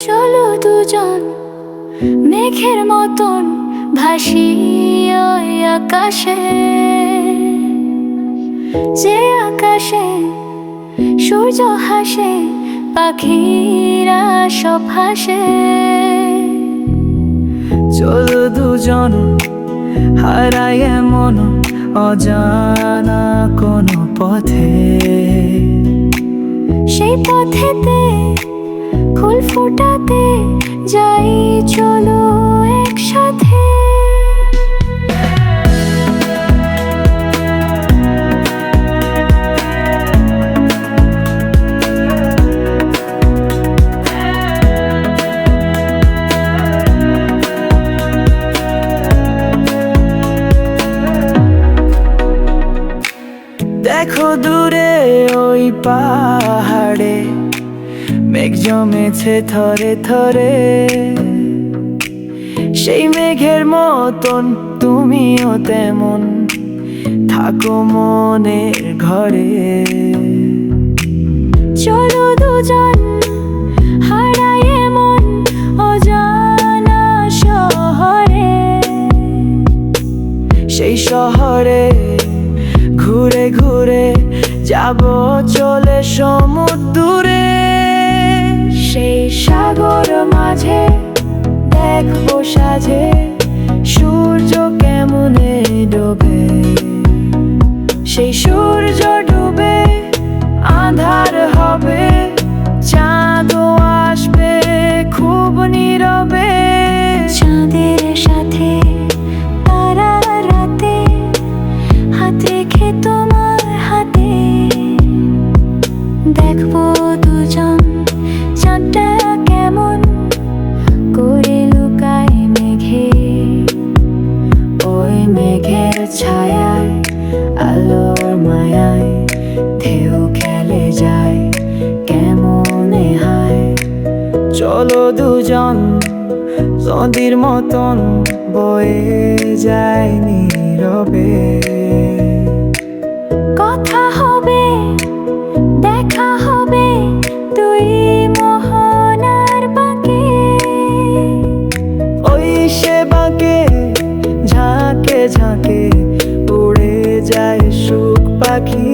চলো দুজন মেঘের মতন ভাসি আকাশে। যে আকাশে সূর্য হাসে, পাখিরা সব হাসে। চলো দুজন হারাই এমন অজানা কোনো পথে। সেই পথেতে ফুল ফোটাতে যাই চলো একসাথে। দেখো দূরে ওই পাহাড়ে মেঘ জমেছে থরে থরে। সেই মেঘের মতন তুমিও তেমন থাকো মনের ঘরে। চলো দুজন অজানা শহরে। সেই শহরে ঘুরে ঘুরে যাব চলে সমুদ্রে মাঝে দেখব সাজে মেঘের ছায়ায় আলোর মায়ায় খেলে যায় চলো দুজন নদীর মতন বয়ে যায় নীরবে। ঝাঁকে উড়ে যায় সুখ পাখি।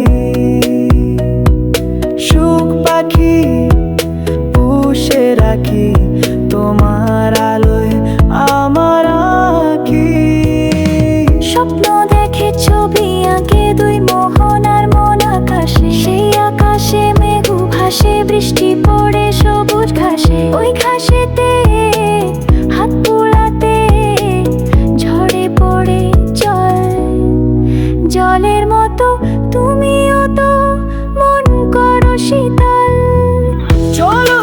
সুখ পাখি পুষে রাখি তোমার আলোয় আমার আঁকি স্বপ্ন দেখে ছবি আঁকে দুই মোহনার মন আকাশে। সেই আকাশে মেঘু ভাসে বৃষ্টি পড়ে সবুজ ঘাসে। ওই ঘাসেতে Solo